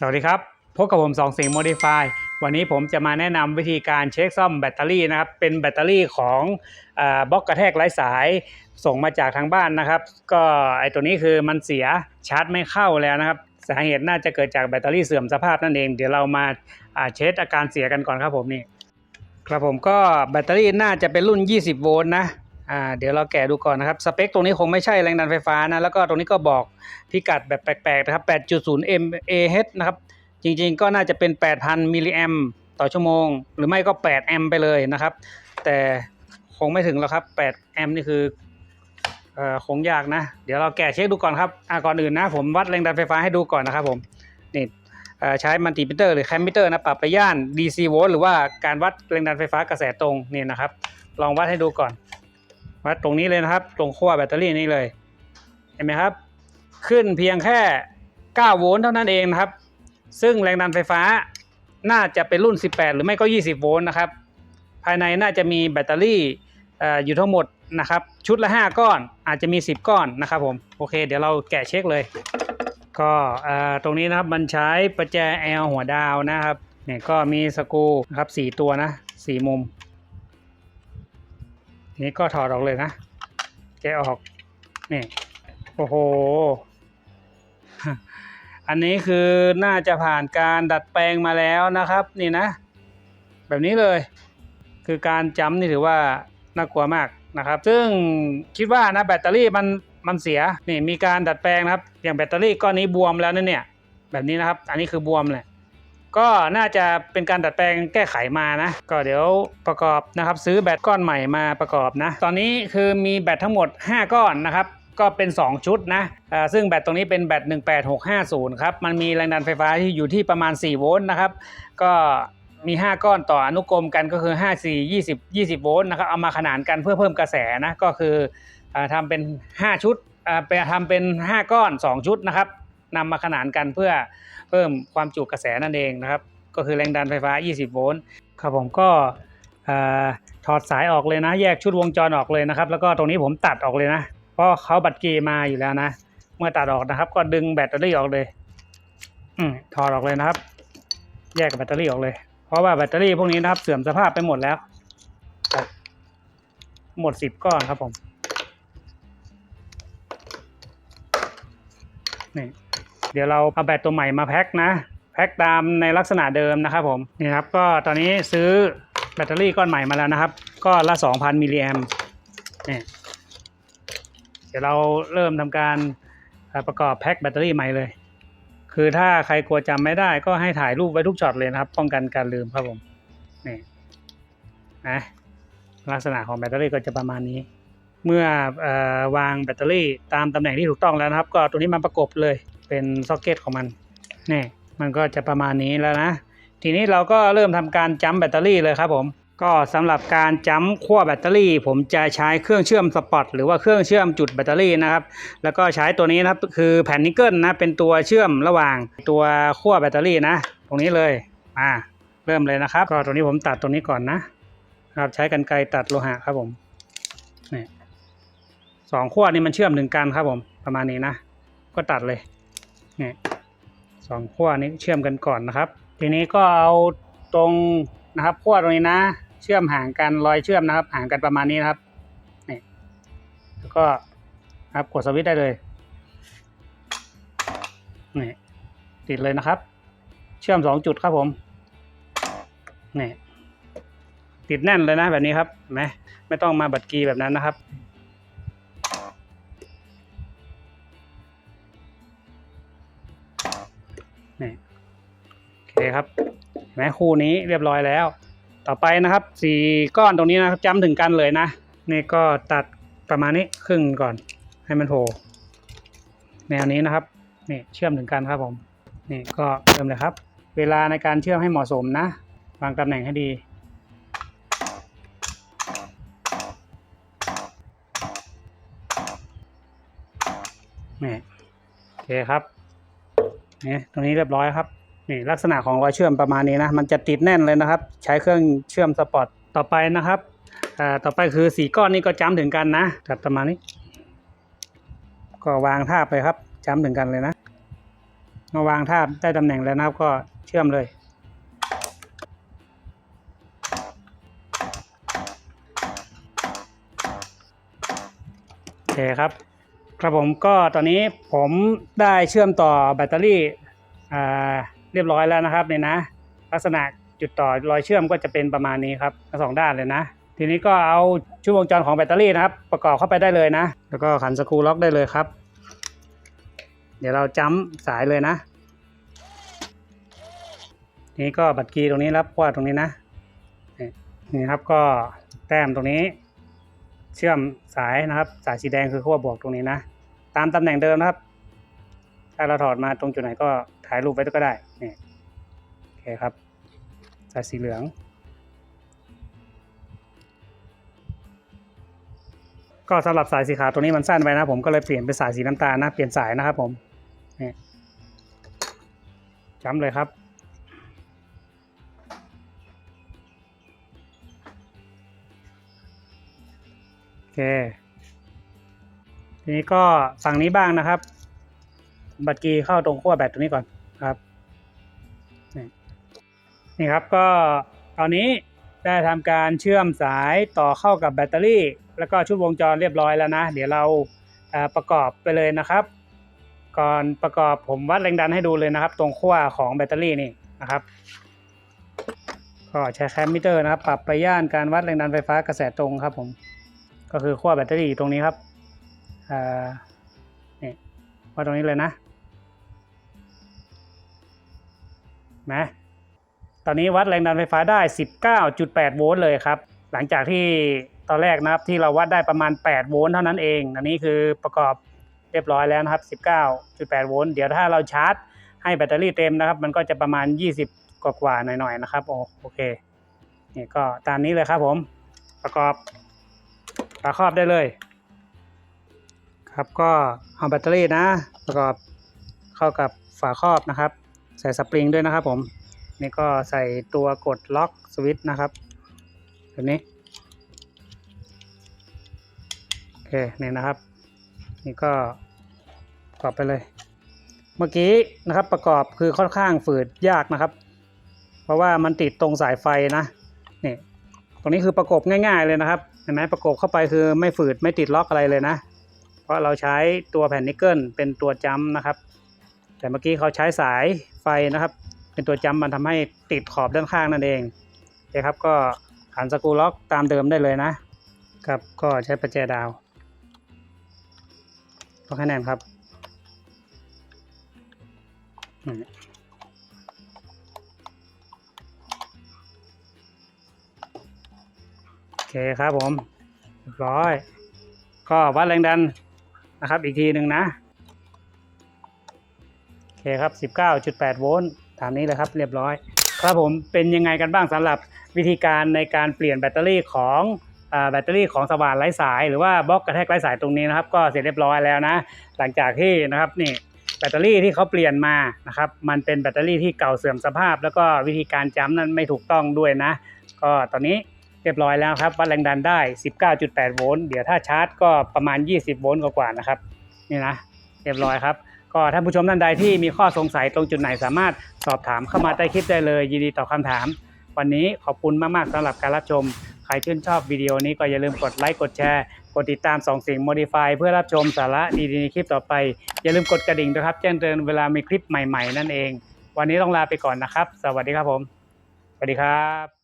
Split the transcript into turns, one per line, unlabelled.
สวัสดีครับ พบกับผมสองสิงห์โมดิฟายวันนี้ผมจะมาแนะนำวิธีการเช็คซ่อมแบตเตอรี่นะครับ เป็นแบตเตอรี่ของอบล็อกกระแทกไร้สายส่งมาจากทางบ้านนะครับ ก็ไอตัวนี้คือมันเสียชาร์จไม่เข้าแล้วนะครับ สาเหตุน่าจะเกิดจากแบตเตอรี่เสื่อมสภาพนั่นเอง เดี๋ยวเรามาอ่าเช็คอาการเสียกันก่อนครับผมนี่ ครับผมก็แบตเตอรี่น่าจะเป็นรุ่น 20 โวลต์นะ อ่าเดี๋ยวเราแกะดูก่อนนะครับ สเปคตรงนี้คงไม่ใช่แรงดันไฟฟ้านะ แล้วก็ตรงนี้ก็บอกพิกัดแบบแปลกๆนะครับ 8.0 mAh นะครับ จริงๆก็น่าจะเป็น 8,000 มิลลิแอมต่อชั่วโมง หรือไม่ก็ 8 แอมไปเลยนะครับ แต่คงไม่ถึงแล้วครับ 8 แอมนี่คือเอ่อคงยากนะ เดี๋ยวเราแกะเช็คดูก่อนครับอ่าก่อนอื่นนะ ผมวัดแรงดันไฟฟ้าให้ดูก่อนนะครับผมนี่ใช้มัลติมิเตอร์หรือแคมมิเตอร์นะปรับไปย่าน DC โวลต์หรือว่าการวัดแรงดันไฟฟ้ากระแสตรงนี่นะครับ ลองวัดให้ดูก่อน วัดตรงนี้เลยนะครับ ตรงขั้วแบตเตอรี่นี่เลย เห็นไหมครับ ขึ้นเพียงแค่ 9 โวลต์เท่านั้นเองนะครับ ซึ่งแรงดันไฟฟ้าน่าจะเป็นรุ่น 18 หรือไม่ก็ 20 โวลต์นะครับ ภายในน่าจะมีแบตเตอรี่อยู่ทั้งหมดนะครับ ชุดละ 5 ก้อนอาจจะมี 10 ก้อนนะครับผม โอเค เดี๋ยวเราแกะเช็คเลย ก็ตรงนี้นะครับ มันใช้ประแจ L หัวดาวนะครับเนี่ยก็มีสกรูนะครับสี่ตัวนะสี่มุม นี่ก็ถอดออกเลยนะ แกะออก นี่ โอ้โห อันนี้คือน่าจะผ่านการดัดแปลงมาแล้วนะครับ นี่นะ แบบนี้เลย คือการจำนี่ถือว่าน่ากลัวมากนะครับ ซึ่งคิดว่านะแบตเตอรี่มันมันเสีย นี่มีการดัดแปลงนะครับ อย่างแบตเตอรี่ก้อนนี้บวมแล้วนะเนี่ย แบบนี้นะครับ อันนี้คือบวมแหละ ก็น่าจะเป็นการดัดแปลงแก้ไขมานะ ก็เดี๋ยวประกอบนะครับซื้อแบตก้อนใหม่มาประกอบนะ ตอนนี้คือมีแบตทั้งหมด 5 ก้อนนะครับก็เป็น 2 ชุดนะซึ่งแบตตรงนี้เป็นแบต18650 ครับ มันมีแรงดันไฟฟ้าที่อยู่ที่ประมาณ 4 โวลต์นะครับ ก็มี 5 ก้อนต่ออนุกรมกันก็คือ 5 4 20 20 โวลต์นะครับ เอามาขนานกันเพื่อเพิ่มกระแสนะ ก็คืออทำเป็น 5 ชุดไปทำเป็น 5 ก้อน 2 ชุดนะครับนำมาขนานกันเพื่อ เพิ่มความจุกระแสนั่นเองนะครับ ก็คือแรงดันไฟฟ้า 20 โวลต์ครับผมก็ถอดสายออกเลยนะ แยกชุดวงจรออกเลยนะครับ แล้วก็ตรงนี้ผมตัดออกเลยนะเพราะเขาบัตรเกย์มาอยู่แล้วนะ เมื่อตัดออกนะครับ ก็ดึงแบตเตอรี่ออกเลยอืมถอดออกเลยนะครับ แยกแบตเตอรี่ออกเลย เพราะว่าแบตเตอรี่พวกนี้นะครับเสื่อมสภาพไปหมดแล้ว หมดสิบก้อนครับผมนี่ เดี๋ยวเราเอาแบตตัวใหม่มาแพ็คนะ แพ็คตามในลักษณะเดิมนะครับผมนี่ครับก็ตอนนี้ซื้อแบตเตอรี่ก้อนใหม่มาแล้วนะครับก็ละ 2,000มิลลิแอมนี่เดี๋ยวเราเริ่มทำการประกอบแพ็คแบตเตอรี่ใหม่เลย คือถ้าใครกลัวจำไม่ได้ก็ให้ถ่ายรูปไว้ทุกช็อตเลยนะครับ ป้องกันการลืมครับผมนี่นะลักษณะของแบตเตอรี่ก็จะประมาณนี้ เมื่อออวางแบตเตอรี่ตามตำแหน่งที่ถูกต้องแล้วนะครับ ก็ตัวนี้มาประกบเลย เป็นซ็อกเก็ตของมันนี่มันก็จะประมาณนี้แล้วนะ ทีนี้เราก็เริ่มทำการจัมแบตเตอรี่เลยครับผมก็สำหรับการจัมขั้วแบตเตอรี่ ผมจะใช้เครื่องเชื่อมสปอตหรือว่าเครื่องเชื่อมจุดแบตเตอรี่นะครับ แล้วก็ใช้ตัวนี้นะครับคือแผ่นนิกเกิลนะเป็นตัวเชื่อมระหว่างตัวขั้วแบตเตอรี่นะ ตรงนี้เลยอ่าเริ่มเลยนะครับ ก็ตรงนี้ผมตัดตรงนี้ก่อนนะครับใช้กันไกรตัดโลหะครับผมนี่สองขั้วนี้มันเชื่อมถึงกันครับผมประมาณนี้นะ ก็ตัดเลย นี่สองขั้วนี้เชื่อมกันก่อนนะครับ ทีนี้ก็เอาตรงนะครับขั้วตรงนี้นะ เชื่อมห่างกันรอยเชื่อมนะครับ ห่างกันประมาณนี้นะครับนี่แล้วก็ครับกดสวิตช์ได้เลยนี่ติดเลยนะครับ เชื่อมสองจุดครับผมนี่ติดแน่นเลยนะแบบนี้ครับเห็นไหมไม่ต้องมาบัดกีแบบนั้นนะครับ นี่โอเคครับเห็นไหมคู่นี้เรียบร้อยแล้ว ต่อไปนะครับสี่ก้อนตรงนี้นะครับจ้ำถึงกันเลยนะ นี่ก็ตัดประมาณนี้ครึ่งก่อน ให้มันโผล่แนวนี้นะครับนี่เชื่อมถึงกันครับผมนี่ก็เริ่มเลยครับ เวลาในการเชื่อมให้เหมาะสมนะวางตำแหน่งให้ดีนี่โอเคครับ นี่ตรงนี้เรียบร้อยครับนี่ลักษณะของรอยเชื่อมประมาณนี้นะมันจะติดแน่นเลยนะครับ ใช้เครื่องเชื่อมสปอตต่อไปนะครับอ่าต่อไปคือสีก้อนนี้ก็จ้ำถึงกันนะจัดประมาณนี้ ก็วางท่าบไปครับจ้ำถึงกันเลยนะมาวางท่าบได้ตำแหน่งแล้วนะครับก็เชื่อมเลยโอเคครับ ครับผมก็ตอนนี้ผมได้เชื่อมต่อแบตเตอรี่เรียบร้อยแล้วนะครับเนี่ยนะ ลักษณะจุดต่อรอยเชื่อมก็จะเป็นประมาณนี้ครับทั้งสองด้านเลยนะ ทีนี้ก็เอาชุดวงจรของแบตเตอรี่นะครับ ประกอบเข้าไปได้เลยนะ แล้วก็ขันสกรูล็อกได้เลยครับ เดี๋ยวเราจ้ำสายเลยนะ นี้ก็บัตรคีตรงนี้รับว่าตรงนี้นะนี่ครับก็แต้มตรงนี้ เชื่อมสายนะครับ สายสีแดงคือขั้วบวกตรงนี้นะ ตามตำแหน่งเดิมนะครับ ถ้าเราถอดมาตรงจุดไหนก็ถ่ายรูปไว้ก็ได้นี่โอเคครับ สายสีเหลือง ก็สำหรับสายสีขาวตัวนี้มันสั้นไปนะ ผมก็เลยเปลี่ยนเป็นสายสีน้ำตาลนะเปลี่ยนสายนะครับผมนี่จ้ำเลยครับ เคทีนี้ก็ฝั่งนี้บ้างนะครับ บัตรกีเข้าตรงขั้วแบตตัวนี้ก่อนครับ นี่ครับก็ตอนนี้ได้ทำการเชื่อมสายต่อเข้ากับแบตเตอรี่ แล้วก็ชุดวงจรเรียบร้อยแล้วนะ เดี๋ยวเราประกอบไปเลยนะครับ ก่อนประกอบผมวัดแรงดันให้ดูเลยนะครับ ตรงขั้วของแบตเตอรี่นี่นะครับ ก็ใช้แคมมิเตอร์นะครับ ปรับไปย่านการวัดแรงดันไฟฟ้ากระแสตรงครับผม ก็คือขั้วแบตเตอรี่ตรงนี้ครับอ่านี่วัดตรงนี้เลยนะนะตอนนี้วัดแรงดันไฟฟ้าได้ 19.8 โวลต์เลยครับ หลังจากที่ตอนแรกนะครับที่เราวัดได้ประมาณ 8 โวลต์เท่านั้นเอง อันนี้คือประกอบเรียบร้อยแล้วนะครับ 19.8 โวลต์ เดี๋ยวถ้าเราชาร์จให้แบตเตอรี่เต็มนะครับ มันก็จะประมาณ 20 กว่าๆหน่อยๆนะครับโอโอเค นี่ก็ตามนี้เลยครับผม ประกอบ ฝาครอบได้เลย ครับก็เอาแบตเตอรี่นะ ประกอบเข้ากับฝาครอบนะครับ ใส่สปริงด้วยนะครับผมนี่ก็ใส่ตัวกดล็อกสวิตช์นะครับแบบนี้โอเคนี่นะครับ นี่ก็ประกอบไปเลย เมื่อกี้นะครับประกอบคือค่อนข้างฝืดยากนะครับ เพราะว่ามันติดตรงสายไฟนะนี่ตรงนี้คือประกบง่าย ๆเลยนะครับ ห็นไหมประกบเข้าไปคือไม่ฝืดไม่ติดล็อกอะไรเลยนะ เพราะเราใช้ตัวแผ่นนิกเกิลเป็นตัวจัมป์นะครับ แต่เมื่อกี้เขาใช้สายไฟนะครับ เป็นตัวจับมันทำให้ติดขอบด้านข้างนั่นเองโอเครับก็ขันสกูล็อกตามเดิมได้เลยนะครับก็ใช้ประแจดาวล็อกให้แนนครับ เคครับผมเรียบร้อย ก็วัดแรงดันนะครับอีกทีหนึ่งนะ โอเคครับ 19.8 โวลต์ตามนี้เลยครับเรียบร้อย ครับผมเป็นยังไงกันบ้างสำหรับวิธีการในการเปลี่ยนแบตเตอรี่ของอแบตเตอรี่ของสว่านไร้สาย หรือว่าบล็อกกระแทกไร้สายตรงนี้นะครับ ก็เสร็จเรียบร้อยแล้วนะ หลังจากที่นะครับนี่แบตเตอรี่ที่เขาเปลี่ยนมานะครับมันเป็นแบตเตอรี่ที่เก่าเสื่อมสภาพ แล้วก็วิธีการจ้ำนั้นไม่ถูกต้องด้วยนะ ก็ตอนนี้ เรียบร้อยแล้วครับวัดแรงดันได้ 19.8 โวลต์เดี๋ยวถ้าชาร์จก็ประมาณ 20 โวลต์กว่าๆนะครับนี่นะเรียบร้อยครับ ก็ท่านผู้ชมท่านใดที่มีข้อสงสัยตรงจุดไหนสามารถสอบถามเข้ามาใต้คลิปได้เลยยินดีตอบคำถาม วันนี้ขอบคุณมากๆสำหรับการรับชม ใครชื่นชอบวิดีโอนี้ก็อย่าลืมกดไลค์กดแชร์ กดติดตามสองสียง Modify เพื่อรับชมสาระดีๆในคลิปต่อไป อย่าลืมกดกระดิ่งด้วยครับแจ้งเตือนเวลามีคลิปใหม่ ๆ นั่นเอง วันนี้ต้องลาไปก่อนนะครับ สวัสดีครับผมสวัสดีครับ